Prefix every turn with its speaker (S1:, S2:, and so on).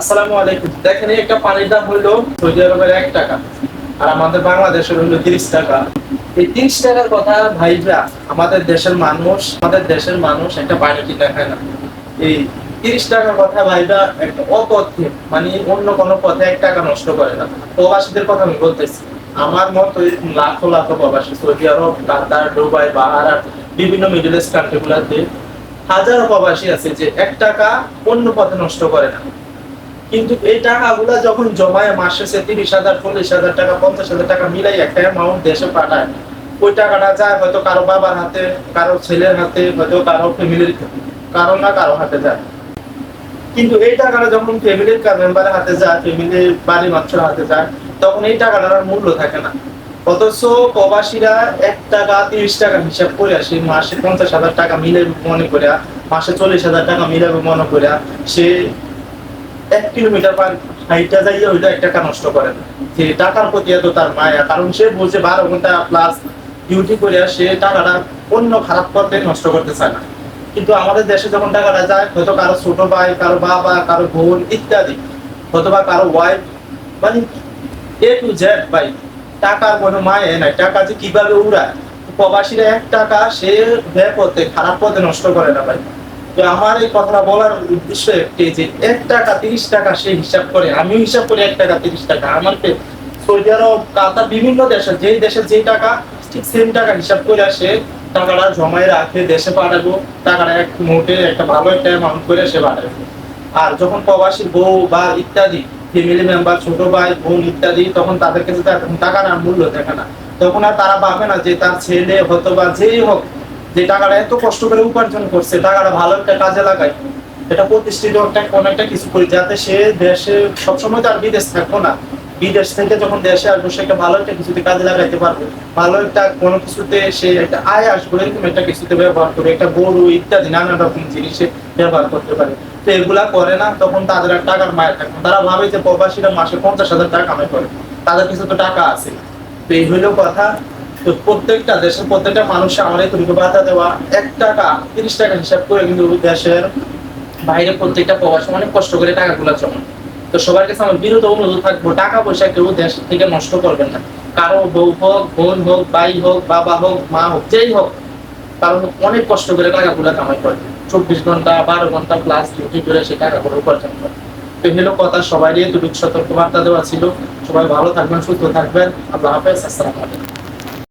S1: আসসালামু আলাইকুম। দেখেন একটা পানির দাম হইল সৌদি আরবের এক টাকা আর আমাদের বাংলাদেশের হইল তিরিশ টাকা। এই তিরিশ টাকার কথা ভাইরা, আমাদের দেশের মানুষ, আমাদের দেশের মানুষ একটা পানি কিনে খায় না। এই তিরিশ টাকার কথা ভাইরা একটা অপথ্যে মানে অন্য কোনো পথে এক টাকা নষ্ট করে না। প্রবাসীদের কথা আমি বলতেছি। আমার মতো লাখো লাখো প্রবাসী সৌদি আরব, কাতার, দুবাই বাহারাত বিভিন্ন মিডল ইস্ট কান্ট্রি গুলাতে হাজারো প্রবাসী আছে যে এক টাকা অন্য পথে নষ্ট করে না। কিন্তু এই টাকাগুলা যখন জমায় মাসে সে তিরিশ হাজার, চল্লিশ হাজার টাকা, পঞ্চাশ হাজার টাকা মিলাই একটা অ্যামাউন্ট দেশে পাঠায়, ওই টাকাটা যায় হয়তো কারও বাবার হাতে, কারও ছেলের হাতে, হয়তো কারও ফ্যামিলির কারও না কারও হাতে যায়। কিন্তু এই টাকাটা যখন ফ্যামিলির মেম্বারের হাতে যায় ফ্যামিলির বাড়ি মানুষের হাতে যায়, তখন এই টাকাটার মূল্য থাকে না। অথচ প্রবাসীরা এক টাকা, তিরিশ টাকা হিসাব করে আসে, মাসে পঞ্চাশ হাজার টাকা মিলে মনে করে মাসে চল্লিশ হাজার টাকা মিলাবে মনে করে সে এক কিলোমিটার পার হাইটটা যাইয়ে ওইটা এক টাকা নষ্ট করে। না যে টাকার প্রতি এত তার মায়া, কারণ সে বলছে বারো ঘণ্টা প্লাস ডিউটি করে সে টাকাটা অন্য খারাপ করতে নষ্ট করতে চায় না। কিন্তু আমাদের দেশে যখন টাকাটা যায়, হয়তো কারও ছোট ভাই, কারও বাবা, কারও বোন ইত্যাদি অথবা কারও ওয়াইফ মানে এ টু জেড ভাই, টাকার কোনো মায়ে নাই। টাকা যে কীভাবে উড়ায়? প্রবাসীরা এক টাকা সে ব্যয় পথে খারাপ পথে নষ্ট করে না ভাই। তো আমার এই কথাটা বলার উদ্দেশ্য একটি যে এক টাকা, তিরিশ টাকা সে হিসাব করে, আমিও হিসাব করি এক টাকা, তিরিশ টাকা। আমাকে সৌদি আরব, কাতার বিভিন্ন দেশে, যেই দেশে যেই টাকা, ঠিক সেম টাকা হিসাব করে আসে টাকাটা জমায় রাখে, দেশে পাঠাবো। টাকাটা এক মোটে একটা ভালো একটা অ্যামাউন্ট করে সে পাঠাবে আর যখন প্রবাসী বউ বা ইত্যাদি ফ্যামিলি মেম্বার ছোট ভাই, বোন ইত্যাদি, তখন তাদের কাছে টাকা না মূল্য দেখে না, তখন আর তারা ভাবে না যে তার ছেলে হতো বা যেই হোক যে টাকাটা এত কষ্ট করে উপার্জন করছে, টাকাটা ভালো একটা কাজে লাগায়, এটা প্রতিষ্ঠিত একটা কোন একটা কিছু করি যাতে সে দেশে সবসময় তার বিদেশ থাকব না। বিদেশ থেকে যখন দেশে আসব, সে একটা ভালো একটা কিছুতে কাজে লাগাইতে পারবে। ভালো একটা কোনো কিছুতে সে একটা আয় আসবে এরকম একটা কিছুতে ব্যবহার করবে একটা গরু ইত্যাদি, নানা রকম জিনিসে ব্যবহার করতে পারে। তো এগুলা করে না, তখন তাদের আর টাকার মায়ের থাকে তারা ভাবে যে প্রবাসীরা মাসে পঞ্চাশ হাজার টাকা কামাই করে, তাদের কিছু তো টাকা আছে। তো এই হইল কথা। তো প্রত্যেকটা দেশের প্রত্যেকটা আমার এই তরিকে বাধা দেওয়া, এক টাকা, তিরিশ টাকা হিসাব করে কিন্তু দেশের বাইরে প্রত্যেকটা প্রবাসী অনেক কষ্ট করে টাকাগুলো জমা তো সবার কাছে আমার বিরোধ অনুরোধ থাকব, টাকা পয়সা কেউ দেশ থেকে নষ্ট করবেন না। কারও বউ হোক, বোন হোক, ভাই হোক, বাবা হোক, মা হোক, যেই হোক, কারণ অনেক কষ্ট করে টাকাগুলো কামাই করে। চব্বিশ ঘণ্টা, বারো ঘণ্টা প্লাস ডিউটি করে সে টাকাগুলো উপার্জন করে। তো হলো কথা, সবাই এতটুকু সতর্ক বার্তা দেওয়া ছিল। সবাই ভালো থাকবেন, সুস্থ থাকবেন। আল্লাহ হাফেজ, আসসালামু আলাইকুম।